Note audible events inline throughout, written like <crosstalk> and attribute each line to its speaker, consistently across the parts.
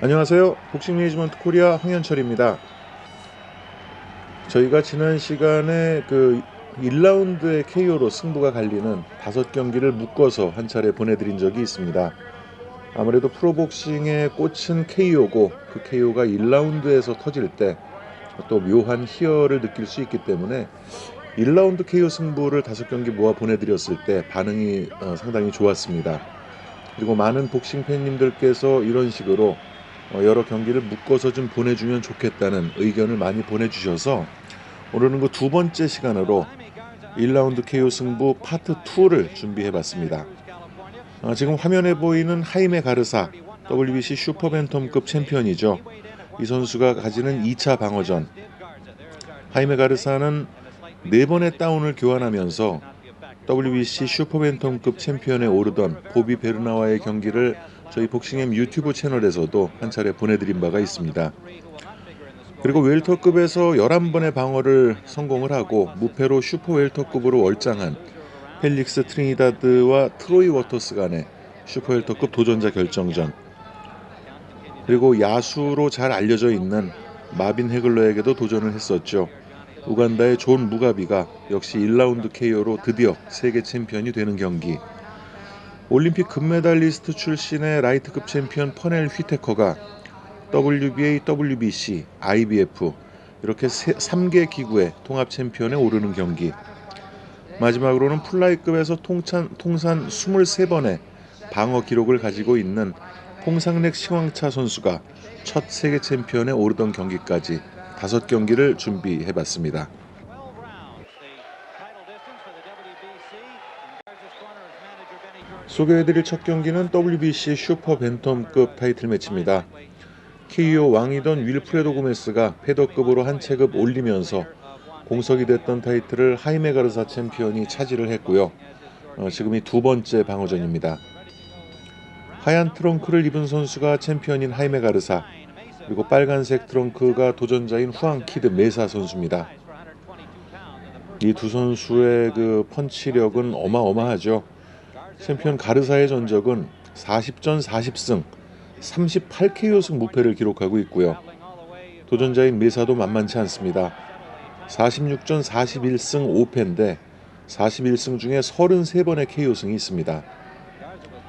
Speaker 1: 안녕하세요. 복싱 매니지먼트 코리아 황현철입니다. 저희가 지난 시간에 그 1라운드의 KO로 승부가 갈리는 다섯 경기를 묶어서 한 차례 보내드린 적이 있습니다. 아무래도 프로복싱의 꽃은 KO고 그 KO가 1라운드에서 터질 때 또 묘한 희열을 느낄 수 있기 때문에 1라운드 KO 승부를 다섯 경기 모아 보내드렸을 때 반응이 어, 상당히 좋았습니다. 그리고 많은 복싱 팬님들께서 이런 식으로 어, 여러 경기를 묶어서 좀 보내주면 좋겠다는 의견을 많이 보내주셔서 오늘은 그 두 번째 시간으로 1라운드 KO 승부 파트 2를 준비해봤습니다. 어, 지금 화면에 보이는 하이메 가르사 WBC 슈퍼벤텀급 챔피언이죠. 이 선수가 가지는 2차 방어전. 하이메 가르사는 네 번의 다운을 교환하면서 WBC 슈퍼벤텀급 챔피언에 오르던 보비 베르나와의 경기를 저희 복싱엠 유튜브 채널에서도 한 차례 보내드린 바가 있습니다. 그리고 웰터급에서 11번의 방어를 성공을 하고 무패로 슈퍼 웰터급으로 월장한 펠릭스 트리니다드와 트로이 워터스 간의 슈퍼 웰터급 도전자 결정전 그리고 야수로 잘 알려져 있는 마빈 헤글러에게도 도전을 했었죠. 우간다의 존 무가비가 역시 1라운드 KO로 드디어 세계 챔피언이 되는 경기. 올림픽 금메달리스트 출신의 라이트급 챔피언 퍼넬 휘테커가 WBA, WBC, IBF 이렇게 3개 기구의 통합 챔피언에 오르는 경기. 마지막으로는 플라이급에서 통찬, 통산 23번의 방어 기록을 가지고 있는 홍상렉 시황차 선수가 첫 세계 챔피언에 오르던 경기까지 다섯 경기를 준비해 봤습니다. 소개해드릴 첫 경기는 WBC 슈퍼 벤텀급 타이틀 매치입니다. KO 왕이던 윌프레도 고메스가 패더급으로 한 체급 올리면서 공석이 됐던 타이틀을 하이메 가르사 챔피언이 차지를 했고요. 어, 지금이 두 번째 방어전입니다. 하얀 트렁크를 입은 선수가 챔피언인 하이메 가르사 그리고 빨간색 트렁크가 도전자인 후앙 키드 메사 선수입니다. 이 두 선수의 그 펀치력은 어마어마하죠. 챔피언 가르사의 전적은 40전 40승 38KO승 무패를 기록하고 있고요. 도전자인 메사도 만만치 않습니다. 46전 41승 5패인데 41승 중에 33번의 KO승이 있습니다.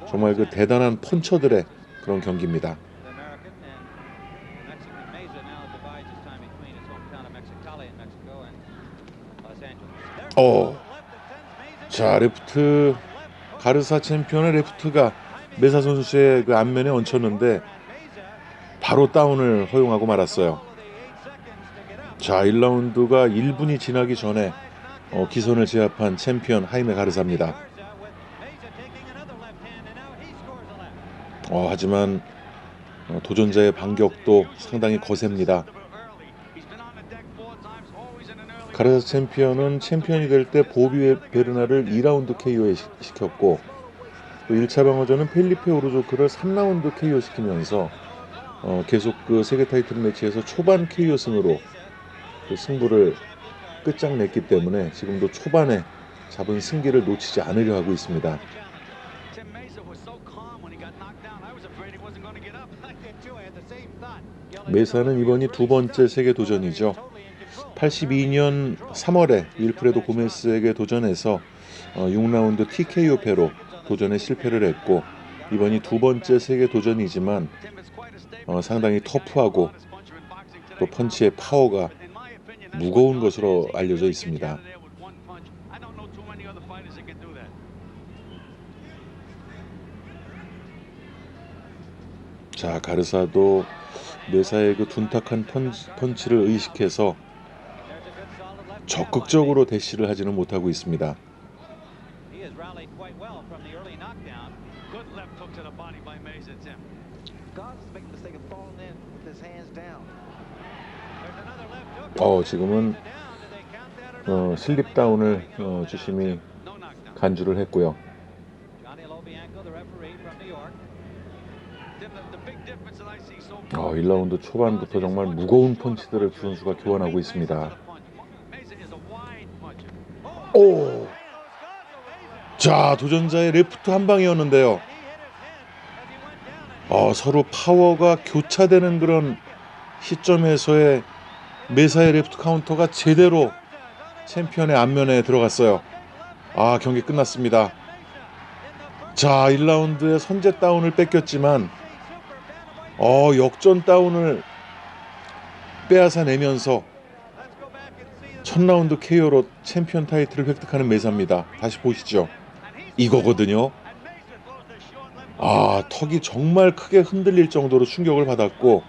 Speaker 1: 정말 그 대단한 펀처들의 그런 경기입니다. 어, 자 레프트 가르사 챔피언의 레프트가 메사 선수의 그 안면에 얹혔는데 바로 다운을 허용하고 말았어요. 자 1라운드가 1분이 지나기 전에 어, 기선을 제압한 챔피언 하이메 가르사입니다. 어, 하지만 어, 도전자의 반격도 상당히 거셉니다. 가르사 챔피언은 챔피언이 될 때 보비 베르나를 2라운드 KO에 시켰고 또 1차 방어전은 펠리페 오르조크를 3라운드 KO 시키면서 어, 계속 그 세계 타이틀 매치에서 초반 KO 승으로 그 승부를 끝장냈기 때문에 지금도 초반에 잡은 승기를 놓치지 않으려 하고 있습니다. <laughs> 메사는 이번이 두 번째 세계 도전이죠. 82년 3월에 윌프레도 고메스에게 도전해서 6라운드 TKO 패로 도전에 실패를 했고 이번이 두 번째 세계 도전이지만 어, 상당히 터프하고 또 펀치의 파워가 무거운 것으로 알려져 있습니다. 자 가르사도 메사의 그 둔탁한 펀치, 펀치를 의식해서 적극적으로 대시를 하지는 못하고 있습니다. 어 지금은 어, 슬립 다운을 어, 주심이 간주를 했고요. 어, 1라운드 초반부터 정말 무거운 펀치들을 두 선수가 교환하고 있습니다. 오! 자, 도전자의 레프트 한 방이었는데요. 어, 서로 파워가 교차되는 그런 시점에서의 메사의 레프트 카운터가 제대로 챔피언의 안면에 들어갔어요. 아, 경기 끝났습니다. 자, 1라운드에 선제 다운을 뺏겼지만 어, 역전 다운을 빼앗아 내면서 첫 라운드 KO로 챔피언 타이틀을 획득하는 메사입니다. 다시 보시죠. 이거거든요. 아, 턱이 정말 크게 흔들릴 정도로 충격을 받았고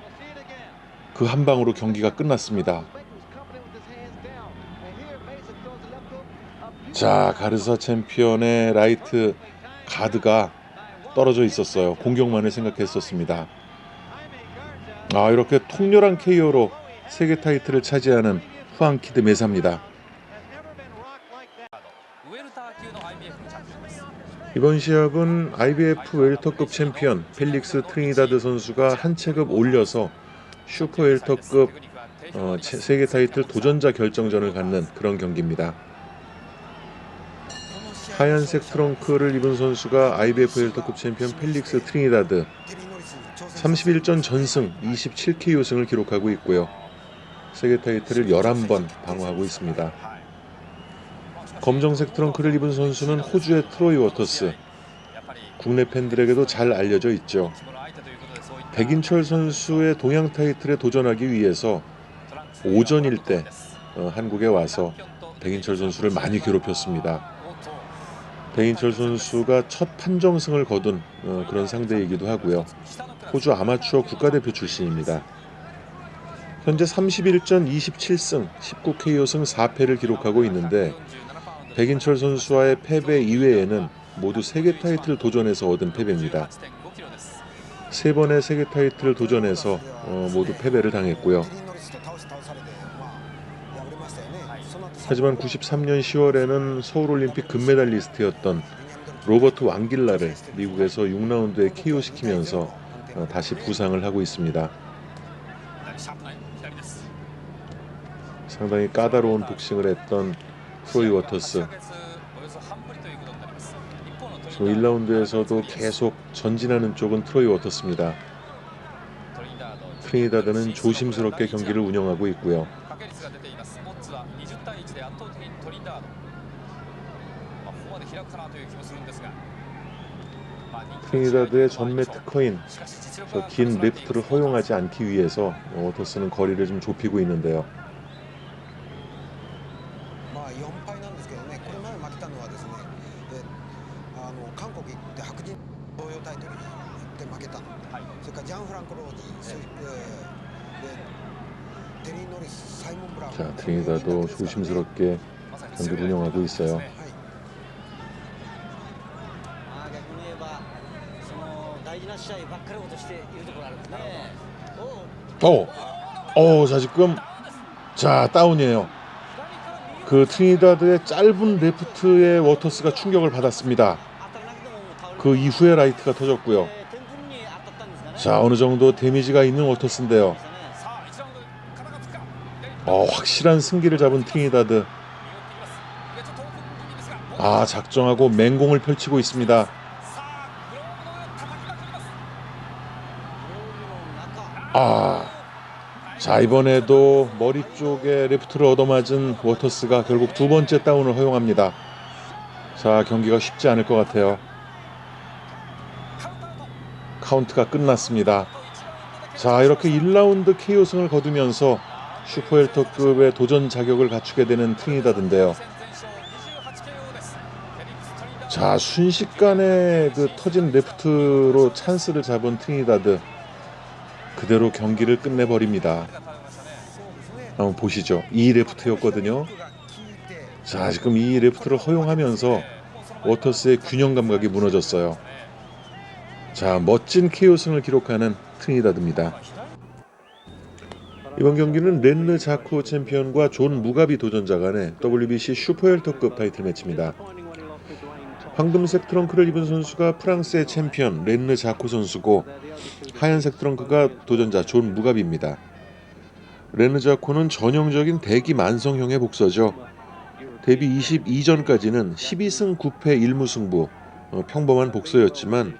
Speaker 1: 그 한 방으로 경기가 끝났습니다. 자, 가르사 챔피언의 라이트 가드가 떨어져 있었어요. 공격만을 생각했었습니다. 아, 이렇게 통렬한 KO로 세계 타이틀을 차지하는 후안키드 메사입니다. 이번 시합은 IBF 웰터급 챔피언 펠릭스 트리니다드 선수가 한 체급 올려서 슈퍼 웰터급 어, 세계 타이틀 도전자 결정전을 갖는 그런 경기입니다. 하얀색 트렁크를 입은 선수가 IBF 웰터급 챔피언 펠릭스 트리니다드 31전 전승 27KO 승을 기록하고 있고요. 세계 타이틀을 11번 방어하고 있습니다. 검정색 트렁크를 입은 선수는 호주의 트로이 워터스. 국내 팬들에게도 잘 알려져 있죠. 백인철 선수의 동양 타이틀에 도전하기 위해서 오전일 때 어, 한국에 와서 백인철 선수를 많이 괴롭혔습니다. 백인철 선수가 첫 판정승을 거둔 어, 그런 상대이기도 하고요. 호주 아마추어 국가대표 출신입니다. 현재 31전 27승 19KO승 4패를 기록하고 있는데 백인철 선수와의 패배 이외에는 모두 세계 타이틀 도전에서 얻은 패배입니다. 세 번의 세계 타이틀 도전에서 어, 모두 패배를 당했고요. 하지만 93년 10월에는 서울올림픽 금메달리스트였던 로버트 왕길라를 미국에서 6라운드에 KO 시키면서 어, 다시 부상을 하고 있습니다. 상당히 까다로운 복싱을 했던 프로이 워터스 지금 1라운드에서도 계속 전진하는 쪽은 트로이 워터스입니다. 트리니다드는 조심스럽게 경기를 운영하고 있고요. 트리니다드의 전매 특허인 저 긴 리프트를 허용하지 않기 위해서 워터스는 거리를 좀 좁히고 있는데요.
Speaker 2: 그러니까 잔 프랑크 로디
Speaker 1: 자, 트리니다도 조심스럽게 전투를 운영하고 있어요. 오, 오, 자 지금. 자 다운이에요. 그 트리니다드의 짧은 레프트의 워터스가 충격을 받았습니다. 그 이후에 라이트가 터졌고요. 자 어느 정도 데미지가 있는 월터스인데요. 어, 확실한 승기를 잡은 트니다드. 아 작정하고 맹공을 펼치고 있습니다. 아. 자 이번에도 머리 쪽에 레프트를 얻어맞은 워터스가 결국 두 번째 다운을 허용합니다. 자 경기가 쉽지 않을 것 같아요. 카운트가 끝났습니다. 자 이렇게 1라운드 KO승을 거두면서 슈퍼헬터급의 도전 자격을 갖추게 되는 트리니다든데요. 자 순식간에 그 터진 레프트로 찬스를 잡은 트리니다드 그대로 경기를 끝내버립니다. 한번 보시죠. 이 레프트였거든요. 자 지금 이 레프트를 허용하면서 워터스의 균형 감각이 무너졌어요. 자 멋진 KO승을 기록하는 트리니다드입니다. 이번 경기는 렌느 자코 챔피언과 존 무가비 도전자 간의 WBC 슈퍼헬터급 타이틀 매치입니다. 황금색 트렁크를 입은 선수가 프랑스의 챔피언 렌느 자코 선수고 하얀색 트렁크가 도전자 존 무가비입니다. 렌느 자코는 전형적인 대기 만성형의 복서죠. 데뷔 22전까지는 12승 9패 1무승부 어, 평범한 복서였지만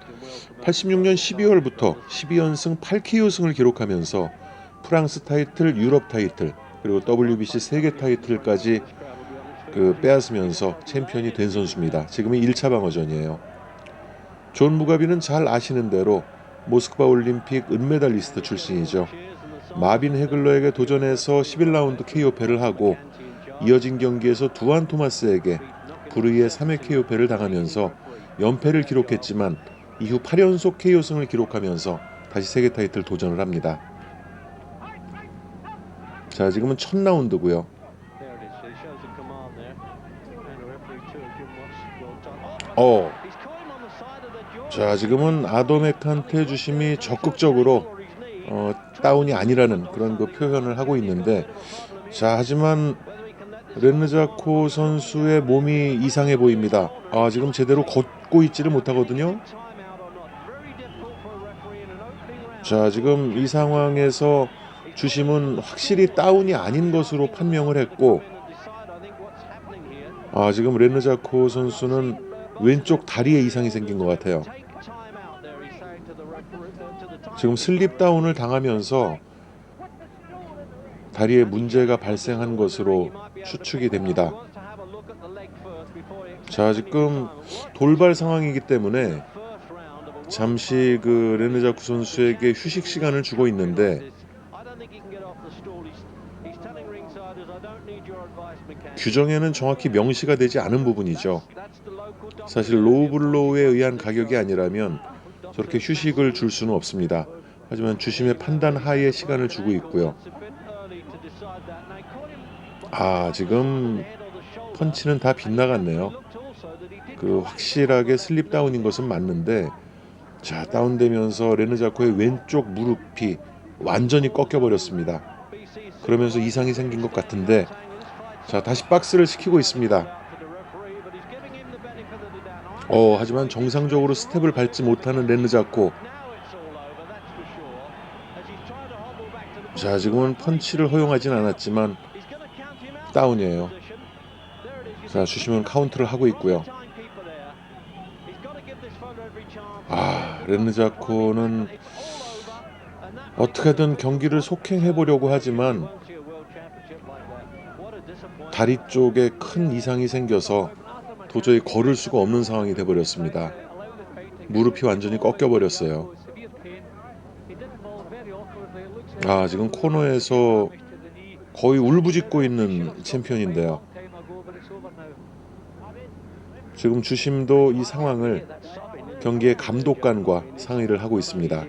Speaker 1: 86년 12월부터 12연승 8KO승을 기록하면서 프랑스 타이틀, 유럽 타이틀, 그리고 WBC 세계 타이틀까지 그 빼앗으면서 챔피언이 된 선수입니다. 지금이 1차 방어전이에요. 존 무가비는 잘 아시는 대로 모스크바 올림픽 은메달리스트 출신이죠. 마빈 헤글러에게 도전해서 11라운드 KO패를 하고 이어진 경기에서 두안 토마스에게 불의의 3회 KO패를 당하면서 연패를 기록했지만 이후 8연속 KO승을 기록하면서 다시 세계 타이틀 도전을 합니다. 자, 지금은 첫 라운드고요. 어. 자, 지금은 아도메칸테 주심이 적극적으로 어, 다운이 아니라는 그런 그 표현을 하고 있는데 자, 하지만 렌느자코 선수의 몸이 이상해 보입니다. 아, 지금 제대로 걷고 있지를 못하거든요. 자, 지금 이 상황에서 주심은 확실히 다운이 아닌 것으로 판명을 했고 아, 지금 렌느자코 선수는 왼쪽 다리에 이상이 생긴 것 같아요. 지금 슬립 다운을 당하면서 다리에 문제가 발생한 것으로 추측이 됩니다. 자, 지금 돌발 상황이기 때문에 잠시 그 레느자쿠 선수에게 휴식 시간을 주고 있는데 규정에는 정확히 명시가 되지 않은 부분이죠. 사실 로우블로우에 의한 가격이 아니라면 저렇게 휴식을 줄 수는 없습니다. 하지만 주심의 판단 하에 시간을 주고 있고요. 아 지금 펀치는 다 빗나갔네요. 그 확실하게 슬립 다운인 것은 맞는데 자 다운되면서 레느자코의 왼쪽 무릎이 완전히 꺾여 버렸습니다. 그러면서 이상이 생긴 것 같은데 자 다시 박스를 시키고 있습니다. 어 하지만 정상적으로 스텝을 밟지 못하는 렌느자코 자 지금은 펀치를 허용하진 않았지만 다운이에요. 자 주시면 카운트를 하고 있고요. 아 렌느자코는 어떻게든 경기를 속행해 보려고 하지만 다리 쪽에 큰 이상이 생겨서 도저히 걸을 수가 없는 상황이 돼 버렸습니다. 무릎이 완전히 꺾여 버렸어요. 아 지금 코너에서 거의 울부짖고 있는 챔피언인데요. 지금 주심도 이 상황을 경기의 감독관과 상의를 하고 있습니다.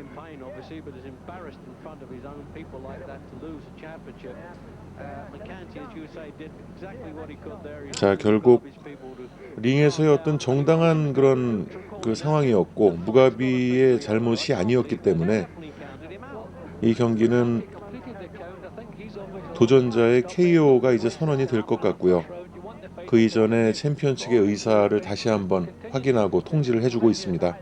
Speaker 1: 자 결국 링에서의 어떤 정당한 그런 그 상황이었고 무가비의 잘못이 아니었기 때문에 이 경기는 도전자의 KO가 이제 선언이 될 것 같고요. 그 이전에 챔피언 측의 의사를 다시 한번 확인하고 통지를 해주고 있습니다.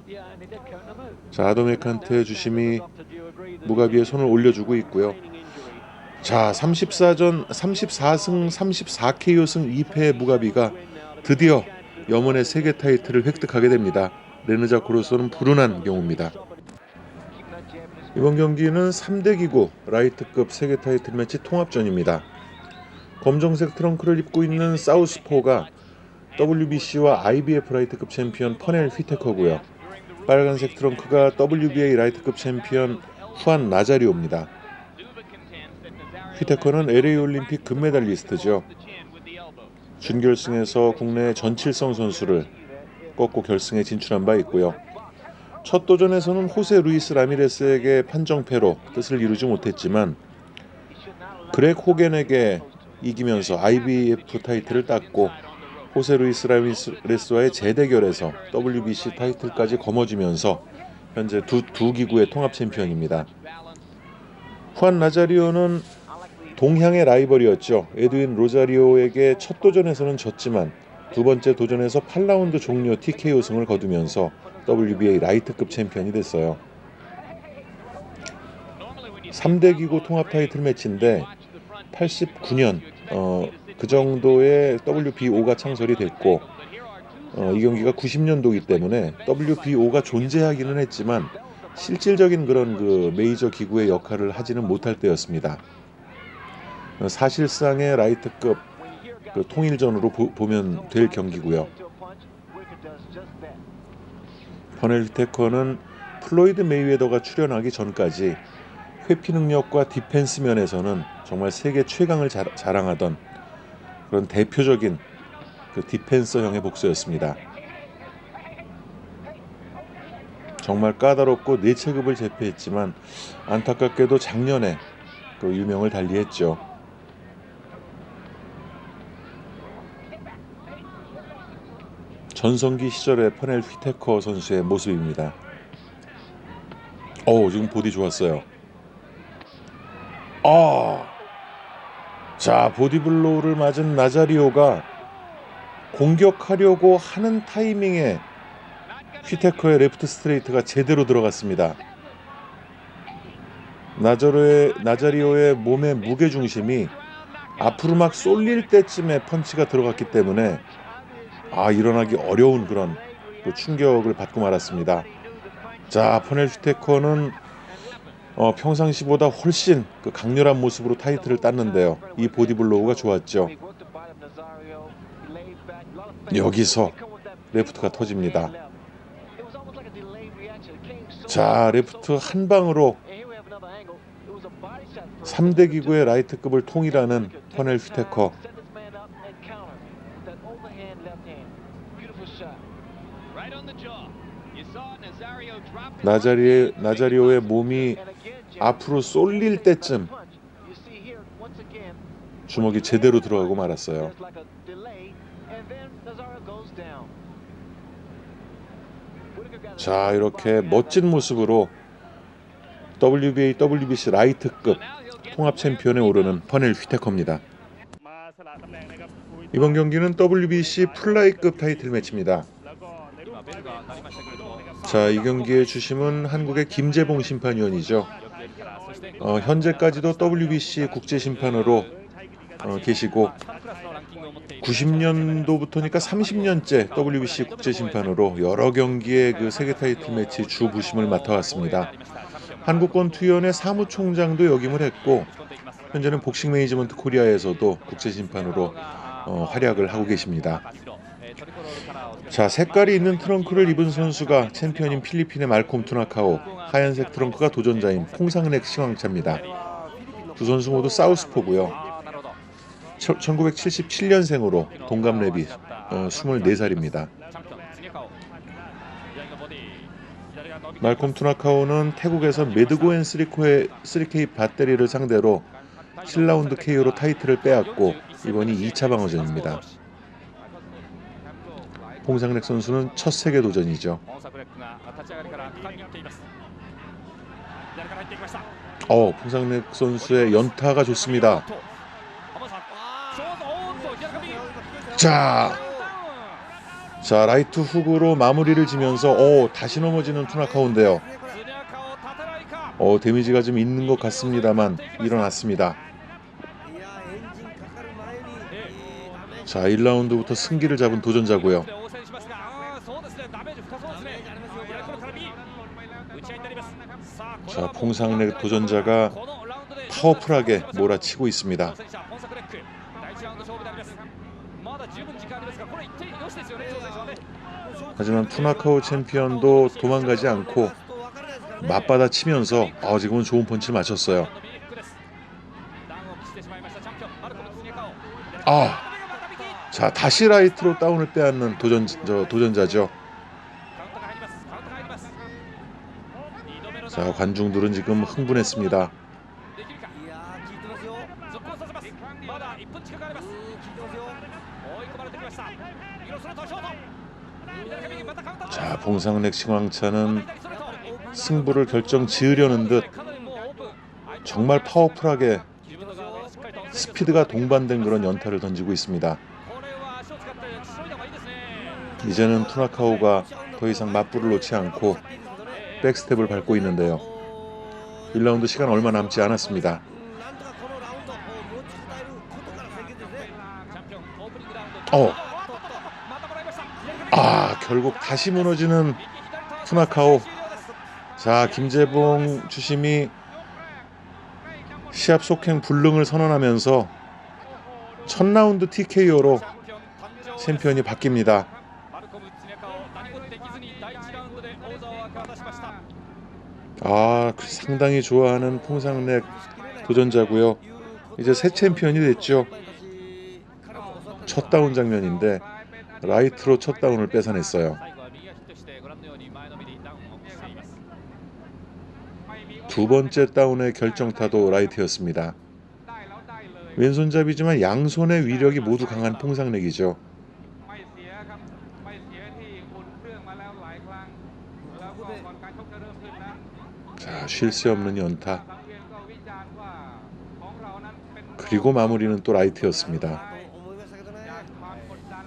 Speaker 1: 자 아도메칸테 주심이 무가비의 손을 올려주고 있고요. 자 34전 34승 34KO승 2패의 무가비가 드디어 염원의 세계 타이틀을 획득하게 됩니다. 레느자코로서는 불운한 경우입니다. 이번 경기는 3대 기구 라이트급 세계 타이틀 매치 통합전입니다. 검정색 트렁크를 입고 있는 사우스포가 WBC와 IBF 라이트급 챔피언 퍼넬 휘테커고요. 빨간색 트렁크가 WBA 라이트급 챔피언 후안 나자리오입니다. 휘테커는 LA 올림픽 금메달리스트죠. 준결승에서 국내 전칠성 선수를 꺾고 결승에 진출한 바 있고요. 첫 도전에서는 호세 루이스 라미레스에게 판정패로 뜻을 이루지 못했지만 그렉 호겐에게 이기면서 IBF 타이틀을 땄고 호세 루이스 라미레스와의 재대결에서 WBC 타이틀까지 거머쥐면서 현재 두, 두 기구의 통합 챔피언입니다. 후안 나자리오는 동향의 라이벌이었죠. 에드윈 로자리오에게 첫 도전에서는 졌지만 두 번째 도전에서 8라운드 종료 TKO 승을 거두면서 WBA 라이트급 챔피언이 됐어요. 3대 기구 통합 타이틀 매치인데 89년 어, 그 정도의 WBO가 창설이 됐고 어, 이 경기가 90년도이기 때문에 WBO가 존재하기는 했지만 실질적인 그런 그 메이저 기구의 역할을 하지는 못할 때였습니다. 어, 사실상의 라이트급 그 통일전으로 보, 보면 될 경기고요. 버넬 휘테커는 플로이드 메이웨더가 출연하기 전까지 회피 능력과 디펜스 면에서는 정말 세계 최강을 자, 자랑하던 그런 대표적인 그 디펜서형의 복수였습니다. 정말 까다롭고 내체급을 제패했지만 안타깝게도 작년에 그 유명을 달리했죠. 전성기 시절의 퍼넬 휘테커 선수의 모습입니다. 어 지금 보디 좋았어요. 아, 자 보디블로우를 맞은 나자리오가 공격하려고 하는 타이밍에 휘테커의 레프트 스트레이트가 제대로 들어갔습니다. 나자로의 나자리오의 몸의 무게 중심이 앞으로 막 쏠릴 때쯤에 펀치가 들어갔기 때문에 아 일어나기 어려운 그런 그 충격을 받고 말았습니다. 자 퍼넬 휘테커는 어, 평상시보다 훨씬 그 강렬한 모습으로 타이틀을 땄는데요. 이 보디블로우가 좋았죠. 여기서 레프트가 터집니다. 자 레프트 한 방으로 3대 기구의 라이트급을 통일하는 퍼넬 휘테커 나자리의 나자리오의 몸이 앞으로 쏠릴 때쯤 주먹이 제대로 들어가고 말았어요. 자 이렇게 멋진 모습으로 WBA, WBC 라이트급 통합 챔피언에 오르는 퍼넬 휘테커입니다. 이번 경기는 WBC 플라이급 타이틀 매치입니다. 자, 이 경기의 주심은 한국의 김재봉 심판위원이죠. 어, 현재까지도 WBC 국제심판으로 어, 계시고 90년도부터니까 30년째 WBC 국제심판으로 여러 경기의 그 세계 타이틀 매치 주 부심을 맡아왔습니다. 한국권 투연의 사무총장도 역임을 했고 현재는 복싱 매니지먼트 코리아에서도 국제심판으로 어, 활약을 하고 계십니다. 자, 색깔이 있는 트렁크를 입은 선수가 챔피언인 필리핀의 말콤 투나카오, 하얀색 트렁크가 도전자인 콩상렉 시황차입니다. 두 선수 모두 사우스포고요. 1977년생으로 동갑내비 어, 24살입니다. 말콤 투나카오는 태국에서 메드고엔 3코의 3K 밧데리를 상대로 7라운드 KO로 타이틀을 빼앗고 이번이 2차 방어전입니다. 홍상렉 선수는 첫 세계 도전이죠. 어, 홍상렉 선수의 연타가 좋습니다. 자, 자 라이트 훅으로 마무리를 지면서 어 다시 넘어지는 투나카운데요. 어 데미지가 좀 있는 것 같습니다만 일어났습니다. 자 1라운드부터 승기를 잡은 도전자고요. 자, 봉상렉 도전자가 파워풀하게 몰아치고 있습니다. 하지만 푸나카오 챔피언도 도망가지 않고 맞받아 치면서 아, 지금은 좋은 펀치를 맞췄어요. 아, 자 다시 라이트로 다운을 빼앗는 도전, 저, 도전자죠. 자 관중들은 지금 흥분했습니다. 자 봉상렉 신왕차는 승부를 결정 지으려는 듯 정말 파워풀하게 스피드가 동반된 그런 연타를 던지고 있습니다. 이제는 투나카오가 더 이상 맞불을 놓지 않고 백스텝을 밟고 있는데요. 1라운드 시간 얼마 남지 않았습니다. 어.
Speaker 3: 아,
Speaker 1: 결국 다시 무너지는 푸나카오. 자, 김재봉 주심이 시합 속행 불능을 선언하면서 첫 라운드 TKO로 챔피언이 바뀝니다. 아 그 상당히 좋아하는 풍상렉 도전자고요. 이제 새 챔피언이 됐죠. 첫 다운 장면인데 라이트로 첫 다운을 뺏어냈어요. 두 번째 다운의 결정타도 라이트였습니다. 왼손잡이지만 양손의 위력이 모두 강한 풍상렉이죠 자, 쉴 새 없는 연타. 그리고 마무리는 또 라이트였습니다.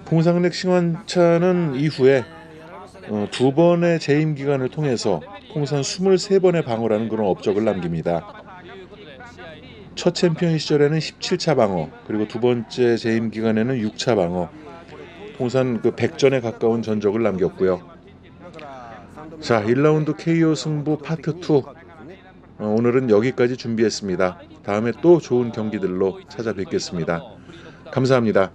Speaker 1: 풍상렉 신환차는 이후에 어, 두 번의 재임 기간을 통해서 통산 23번의 방어라는 그런 업적을 남깁니다. 첫 챔피언 시절에는 17차 방어, 그리고 두 번째 재임 기간에는 6차 방어, 통산 그 100전에 가까운 전적을 남겼고요. 자, 1라운드 KO 승부 파트 2. 어, 오늘은 여기까지 준비했습니다. 다음에 또 좋은 경기들로 찾아뵙겠습니다. 감사합니다.